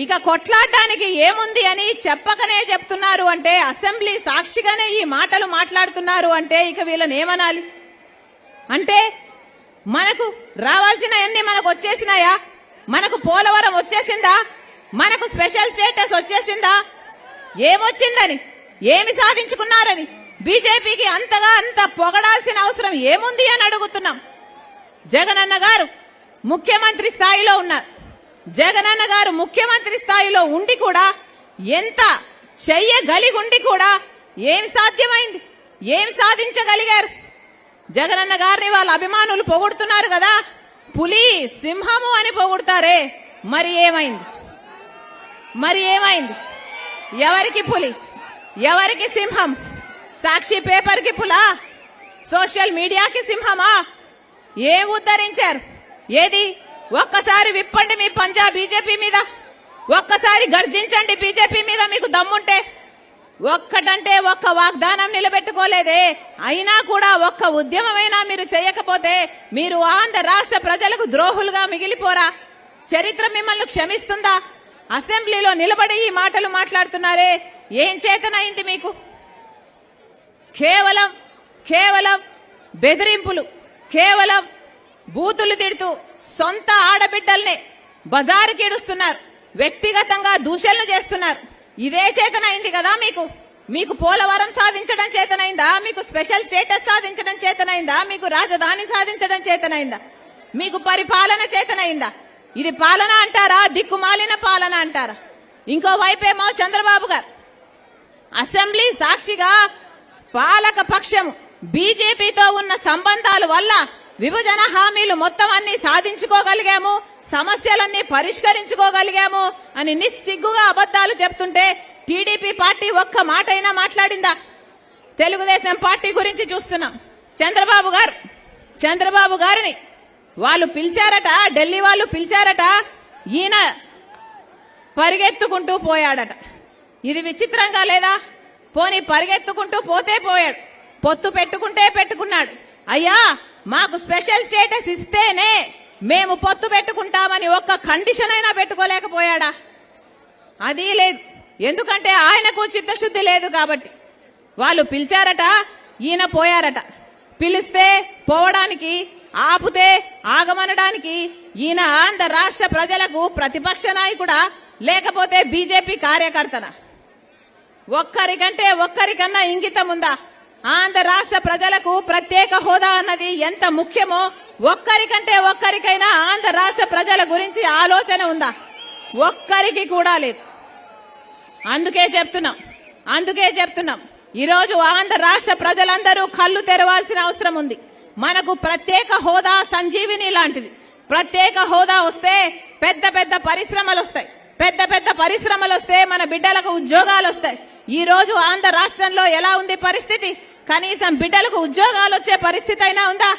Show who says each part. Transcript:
Speaker 1: ఇక కొట్లాడడానికి ఏముంది అని చెప్పకనే చెప్తున్నారు అంటే అసెంబ్లీ సాక్షిగానే ఈ మాటలు మాట్లాడుతున్నారు అంటే ఇక వీళ్ళని ఏమనాలి? అంటే మనకు రావాల్సిన అన్ని మనకు వచ్చేసినాయా? మనకు పోలవరం వచ్చేసిందా? మనకు స్పెషల్ స్టేటస్ వచ్చేసిందా? ఏమొచ్చిందని? ఏమి సాధించుకున్నారని? బీజేపీకి అంతగా అంత పొగడాల్సిన అవసరం ఏముంది అని అడుగుతున్నాం. జగనన్న గారు ముఖ్యమంత్రి స్థాయిలో ఉన్నారు. జగనన్న గారు ముఖ్యమంత్రి స్థాయిలో ఉండి కూడా ఎంత చెయ్యగలిగుండి కూడా ఏమి సాధ్యమైంది? ఏం సాధించగలిగారు? జగనన్న గారిని వాళ్ళ అభిమానులు పొగుడుతున్నారు కదా పులి సింహము అని పొగుడుతారే. మరి ఏమైంది? మరి ఏమైంది? ఎవరికి పులి? ఎవరికి సింహం? సాక్షి పేపర్కి పులా? సోషల్ మీడియాకి సింహమా? ఏం ఉద్ధరించారు? ఏది? ఒక్కసారి విప్పండి మీ పంజా బీజేపీ మీద. ఒక్కసారి గర్జించండి బీజేపీ మీద మీకు దమ్ముంటే. ఒక్కటంటే ఒక్క వాగ్దానం నిలబెట్టుకోలేదే. అయినా కూడా ఒక్క ఉద్యమమైనా మీరు చేయకపోతే మీరు ఆంధ్ర రాష్ట్ర ప్రజలకు ద్రోహులుగా మిగిలిపోరా? చరిత్ర మిమ్మల్ని క్షమిస్తుందా? అసెంబ్లీలో నిలబడి ఈ మాటలు మాట్లాడుతున్నారే? ఏం చేతనైంది మీకు? కేవలం కేవలం బెదిరింపులు కేవలం బూతులు తిడుతూ సొంత ఆడబిడ్డల్ని బజారుకి ఇడుస్తున్నారు వ్యక్తిగతంగా దూషణలు చేస్తున్నారు. ఇదే చేతనైంది కదా మీకు? మీకు పోలవరం సాధించడం చేతనైందా? మీకు స్పెషల్ స్టేటస్ సాధించడం చేతనైందా? మీకు రాజధాని సాధించడం చేతనైందా? మీకు పరిపాలన చేతనైందా? ఇది పాలన అంటారా? దిక్కుమాలిన పాలన అంటారా? ఇంకో వైపేమో చంద్రబాబు గారు. అసెంబ్లీ సాక్షిగా పాలక పక్షం బీజేపీతో ఉన్న సంబంధాల వల్ల విభజన హామీలు మొత్తం అన్ని సాధించుకోగలిగాము సమస్యలన్నీ పరిష్కరించుకోగలిగాము అని నిస్సిగ్గుగా అబద్ధాలు చెప్తుంటే టీడీపీ పార్టీ ఒక్క మాటైనా మాట్లాడిందా? తెలుగుదేశం పార్టీ గురించి చూస్తున్నాం. చంద్రబాబు గారు చంద్రబాబు గారిని వాళ్ళు పిలిచారట ఢిల్లీ వాళ్ళు పిలిచారట ఈయన పరిగెత్తుకుంటూ పోయాడట. ఇది విచిత్రంగా లేదా? పోని పరిగెత్తుకుంటూ పోతే పోయాడు పొత్తు పెట్టుకుంటే పెట్టుకున్నాడు. అయ్యా మాకు స్పెషల్ స్టేటస్ ఇస్తేనే మేము పొత్తు పెట్టుకుంటామని ఒక్క కండిషన్ అయినా పెట్టుకోలేకపోయాడా? అది లేదు. ఎందుకంటే ఆయనకు చిత్తశుద్ధి లేదు కాబట్టి. వాళ్ళు పిలిచారట ఈయన పోయారట. పిలిస్తే పోవడానికి ఆపుతే ఆగమనడానికి ఈయన ఆంధ్ర రాష్ట్ర ప్రజలకు ప్రతిపక్ష నాయకుడా లేకపోతే బీజేపీ కార్యకర్తన? ఒక్కరికంటే ఒక్కరికన్నా ఇంగితం ఉందా? ఆంధ్ర రాష్ట్ర ప్రజలకు ప్రత్యేక హోదా అన్నది ఎంత ముఖ్యమో ఒక్కరికంటే ఒక్కరికైనా ఆంధ్ర రాష్ట్ర ప్రజల గురించి ఆలోచన ఉందా? ఒక్కరికి కూడా లేదు. అందుకే చెప్తున్నాం అందుకే చెప్తున్నాం. ఈరోజు ఆంధ్ర రాష్ట్ర ప్రజలందరూ కళ్ళు తెరవాల్సిన అవసరం ఉంది. మనకు ప్రత్యేక హోదా సంజీవిని లాంటిది. ప్రత్యేక హోదా వస్తే పెద్ద పెద్ద పరిశ్రమలు వస్తాయి. పెద్ద పెద్ద పరిశ్రమలు వస్తే మన బిడ్డలకు ఉద్యోగాలు వస్తాయి. ఈ రోజు ఆంధ్ర రాష్ట్రంలో ఎలా ఉంది పరిస్థితి? కనీసం బిడ్డలకు ఉద్యోగాలు వచ్చే పరిస్థితి అయినా ఉందా?